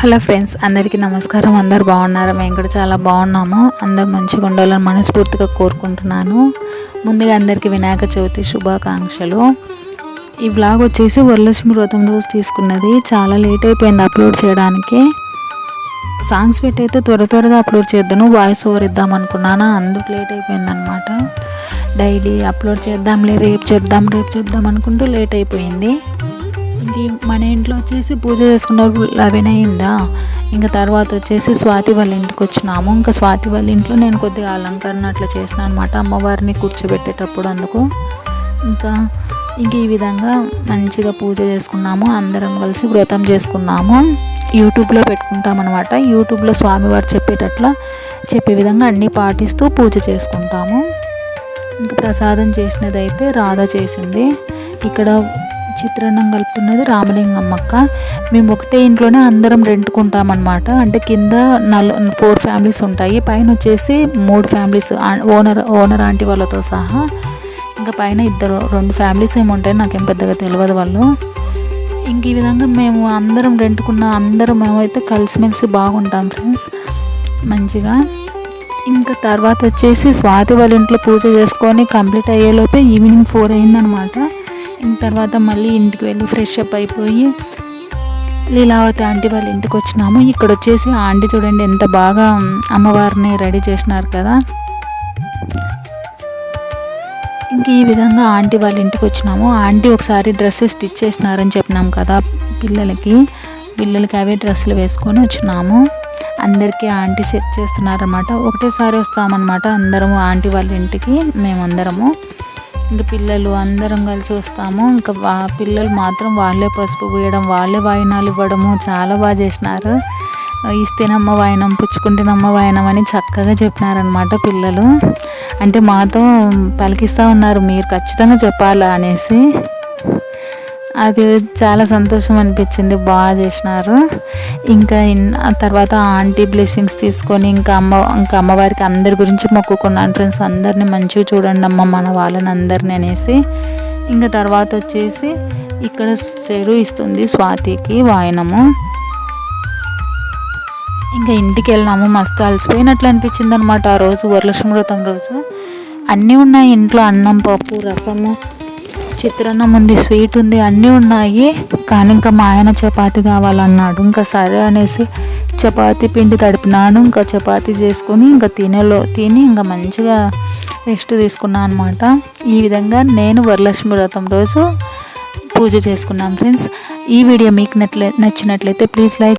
Hello friends అందరికీ నమస్కారం. అందరు బాగున్నారు? మేము కూడా చాలా బాగున్నాము. అందరు మంచిగా ఉండాలని మనస్ఫూర్తిగా కోరుకుంటున్నాను. ముందుగా అందరికీ వినాయక చవితి శుభాకాంక్షలు. ఈ బ్లాగ్ వచ్చేసి వరలక్ష్మి వ్రతం రోజు తీసుకున్నది. చాలా లేట్ అయిపోయింది అప్లోడ్ చేయడానికి. సాంగ్స్ పెట్టయితే త్వర త్వరగా అప్లోడ్ చేద్దాను. వాయిస్ ఓవర్ ఇద్దాం అనుకున్నాను? అందుకు లేట్ అయిపోయింది అనమాట డైలీ అప్లోడ్ చేద్దాంలే రేపు చెప్దాం రేపు చెప్దాం అనుకుంటూ లేట్ అయిపోయింది. ఇంక మన ఇంట్లో వచ్చేసి పూజ చేసుకున్నప్పుడు లెవెన్ అయిందా? ఇంకా తర్వాత వచ్చేసి స్వాతి వాళ్ళ ఇంటికి వచ్చినాము. ఇంకా స్వాతి వాళ్ళ ఇంట్లో నేను కొద్దిగా అలంకరణ అట్లా చేసిన అనమాట అమ్మవారిని కూర్చోబెట్టేటప్పుడు అందుకు. ఇంకా ఇంక ఈ విధంగా మంచిగా పూజ చేసుకున్నాము. అందరం కలిసి వ్రతం చేసుకున్నాము. యూట్యూబ్లో పెట్టుకుంటాం అనమాట యూట్యూబ్లో స్వామివారు చెప్పేటట్లా చెప్పే విధంగా అన్నీ పాటిస్తూ పూజ చేసుకుంటాము. ఇంకా ప్రసాదం చేసినదైతే రాధ చేసింది. ఇక్కడ చిత్రాన్నం కలుపుతున్నది రామలింగం అక్క మేము ఒకటే ఇంట్లోనే అందరం రెంట్కుంటామన్నమాట. అంటే కింద నలు ఫోర్ ఫ్యామిలీస్ ఉంటాయి. పైన వచ్చేసి మూడు ఫ్యామిలీస్ ఓనర్ ఓనర్ ఆంటీ వాళ్ళతో సహా. ఇంకా పైన ఇద్దరు రెండు ఫ్యామిలీస్ ఏమి ఉంటాయి నాకేం పెద్దగా తెలియదు వాళ్ళు. ఇంక ఈ విధంగా మేము అందరం రెంట్కున్న అందరం మేమైతే కలిసిమెలిసి బాగుంటాం ఫ్రెండ్స్. మంచిగా. ఇంకా తర్వాత వచ్చేసి స్వాతి వాళ్ళ ఇంట్లో పూజ చేసుకొని కంప్లీట్ అయ్యేలోపే ఈవినింగ్ ఫోర్ అయిందనమాట తర్వాత మళ్ళీ ఇంటికి వెళ్ళి ఫ్రెష్ అప్ అయిపోయి లీలావతి ఆంటీ వాళ్ళ ఇంటికి వచ్చినాము. ఇక్కడ వచ్చేసి ఆంటీ చూడండి ఎంత బాగా అమ్మవారిని రెడీ చేసినారు కదా. ఇంక ఈ విధంగా ఆంటీ వాళ్ళ ఇంటికి వచ్చినాము. ఆంటీ ఒకసారి డ్రెస్సెస్ స్టిచ్ చేసినారని చెప్పినాం కదా పిల్లలకి. పిల్లలకి అవే డ్రెస్సులు వేసుకొని వచ్చినాము. అందరికీ ఆంటీ సెట్ చేస్తున్నారనమాట ఒకటేసారి వస్తామన్నమాట అందరము ఆంటీ వాళ్ళ ఇంటికి మేమందరము. ఇంకా పిల్లలు అందరం కలిసి వస్తాము. ఇంకా పిల్లలు మాత్రం వాళ్ళే పసుపు పోయడం వాళ్ళే వాయినాలు ఇవ్వడము చాలా బాగా చేసినారు. ఇస్తేనమ్మ వాయనం పుచ్చుకుంటేనమ్మ వాయనం అని చక్కగా చెప్పినారనమాట పిల్లలు. అంటే మాతో పలికిస్తూ ఉన్నారు మీరు ఖచ్చితంగా చెప్పాలా అనేసి. అది చాలా సంతోషం అనిపించింది. బాగా చేసినారు. ఇంకా తర్వాత ఆంటీ బ్లెస్సింగ్స్ తీసుకొని ఇంకా అమ్మ ఇంకా అమ్మవారికి అందరి గురించి మొక్కుకున్నాను. ఫ్రెండ్స్ అందరిని మంచిగా చూడండి అమ్మ మన వాళ్ళని అందరిని అనేసి. ఇంకా తర్వాత వచ్చేసి ఇక్కడ చెరు ఇస్తుంది స్వాతికి వాయనము. ఇంకా ఇంటికి వెళ్ళినాము. మస్తు అలసిపోయినట్లు అనిపించింది అనమాట ఆ రోజు. వరలక్ష్మి వ్రతం రోజు. అన్నీ ఉన్నాయి. ఇంట్లో అన్నం పప్పు రసము. చిత్రాన్నం ఉంది స్వీట్ ఉంది అన్నీ ఉన్నాయి. కానీ ఇంకా మా ఆయన చపాతి కావాలన్నాడు. ఇంకా సరే అనేసి చపాతి పిండి తడిపినాను. ఇంకా చపాతి చేసుకొని ఇంకా తినేలో తిని ఇంకా మంచిగా రెస్ట్ తీసుకున్నాను అనమాట ఈ విధంగా నేను వరలక్ష్మి వ్రతం రోజు పూజ చేసుకున్నాను ఫ్రెండ్స్. ఈ వీడియో మీకు నచ్చినట్లయితే ప్లీజ్ లైక్